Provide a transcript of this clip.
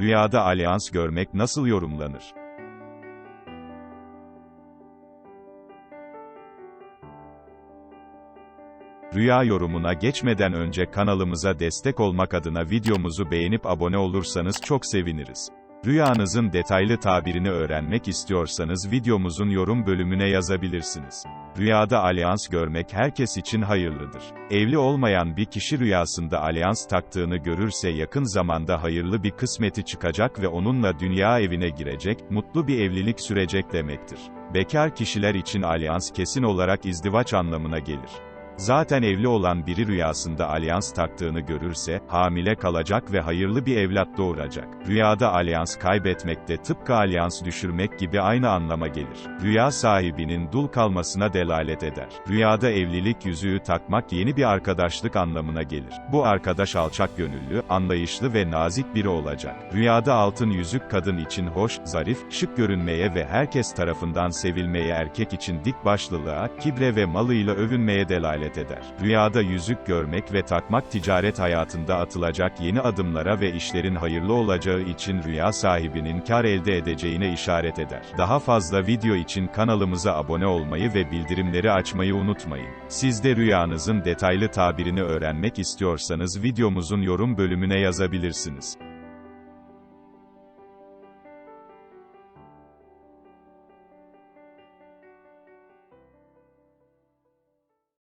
Rüyada alyans görmek nasıl yorumlanır? Rüya yorumuna geçmeden önce kanalımıza destek olmak adına videomuzu beğenip abone olursanız çok seviniriz. Rüyanızın detaylı tabirini öğrenmek istiyorsanız videomuzun yorum bölümüne yazabilirsiniz. Rüyada alyans görmek herkes için hayırlıdır. Evli olmayan bir kişi rüyasında alyans taktığını görürse yakın zamanda hayırlı bir kısmeti çıkacak ve onunla dünya evine girecek, mutlu bir evlilik sürecek demektir. Bekar kişiler için alyans kesin olarak izdivaç anlamına gelir. Zaten evli olan biri rüyasında alyans taktığını görürse, hamile kalacak ve hayırlı bir evlat doğuracak. Rüyada alyans kaybetmek de tıpkı alyans düşürmek gibi aynı anlama gelir. Rüya sahibinin dul kalmasına delalet eder. Rüyada evlilik yüzüğü takmak yeni bir arkadaşlık anlamına gelir. Bu arkadaş alçak gönüllü, anlayışlı ve nazik biri olacak. Rüyada altın yüzük kadın için hoş, zarif, şık görünmeye ve herkes tarafından sevilmeye erkek için dik başlılığa, kibre ve malıyla övünmeye delalet eder. Rüyada yüzük görmek ve takmak ticaret hayatında atılacak yeni adımlara ve işlerin hayırlı olacağı için rüya sahibinin kar elde edeceğine işaret eder. Daha fazla video için kanalımıza abone olmayı ve bildirimleri açmayı unutmayın. Siz de rüyanızın detaylı tabirini öğrenmek istiyorsanız videomuzun yorum bölümüne yazabilirsiniz.